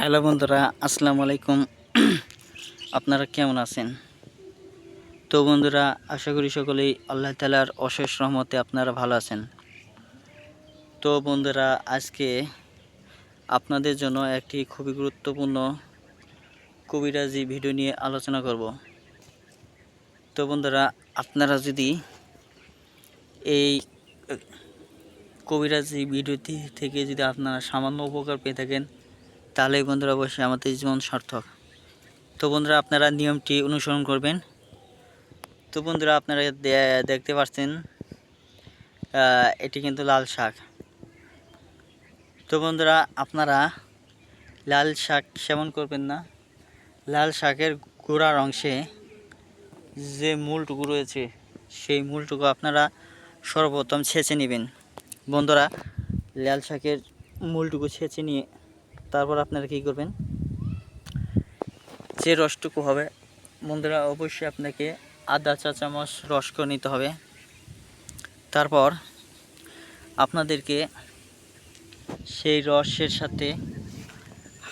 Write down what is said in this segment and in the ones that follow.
Hello বন্ধুরা, আসসালামু আলাইকুম। আপনারা কেমন আছেন? তো বন্ধুরা, আশা করি সকলেই আল্লাহ তালার অশেষ রহমতে আপনারা ভালো আছেন। তো বন্ধুরা, আজকে আপনাদের জন্য একটি খুবই গুরুত্বপূর্ণ কবিরাজি ভিডিও নিয়ে আলোচনা করব। তো বন্ধুরা, আপনারা যদি এই কবিরাজি ভিডিওটি থেকে যদি আপনারা সামান্য উপকার পেয়ে থাকেন তাহলে বন্ধুরা অবশ্যই আমাদের জীবন সার্থক। তো বন্ধুরা আপনারা নিয়মটি অনুসরণ করবেন। তো বন্ধুরা আপনারা দেখতে পাচ্ছেন এটি কিন্তু লাল শাক। তো বন্ধুরা আপনারা লাল শাক সেবন করবেন না। লাল শাকের গোড়ার অংশে যে মূলটুকু রয়েছে, সেই মূলটুকু আপনারা সর্বপ্রথম ছেঁচে নেবেন। বন্ধুরা, লাল শাকের মূলটুকু ছেঁচে নিয়ে তারপর আপনারা কী করবেন? যে রসটুকু হবে, বন্ধুরা অবশ্যই আপনাকে আধা চা চামচ রস করে নিতে হবে। তারপর আপনাদেরকে সেই রসের সাথে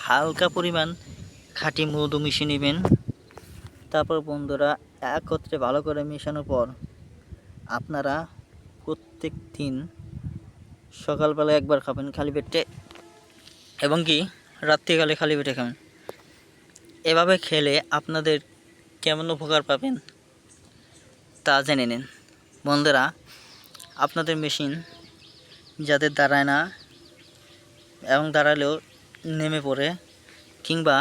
হালকা পরিমাণ খাঁটি মধু মিশিয়ে নেবেন। তারপর বন্ধুরা একত্রে ভালো করে মেশানোর পর আপনারা প্রত্যেক দিন সকালবেলা একবার খাবেন খালি পেটে। এবং কি রাত্রিকালে খালি পেটে খাবেন। এভাবে খেলে আপনাদের কেমন উপকার পাবেন তা জেনে নিন। বন্ধুরা, আপনাদের মেশিন যাদের দাঁড়ায় না এবং দাঁড়ালেও নেমে পড়ে, কিংবা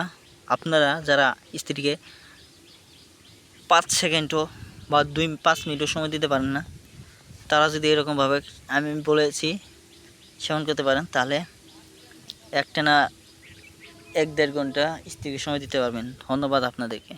আপনারা যারা স্ত্রীকে পাঁচ সেকেন্ডও বা দুই পাঁচ মিনিটও সময় দিতে পারেন না, তারা যদি এরকমভাবে আমি বলেছি সেমন করতে পারেন, তাহলে একটা না এক দেড় ঘণ্টা স্ত্রীকে সময় দিতে পারবেন। ধন্যবাদ আপনাদেরকে।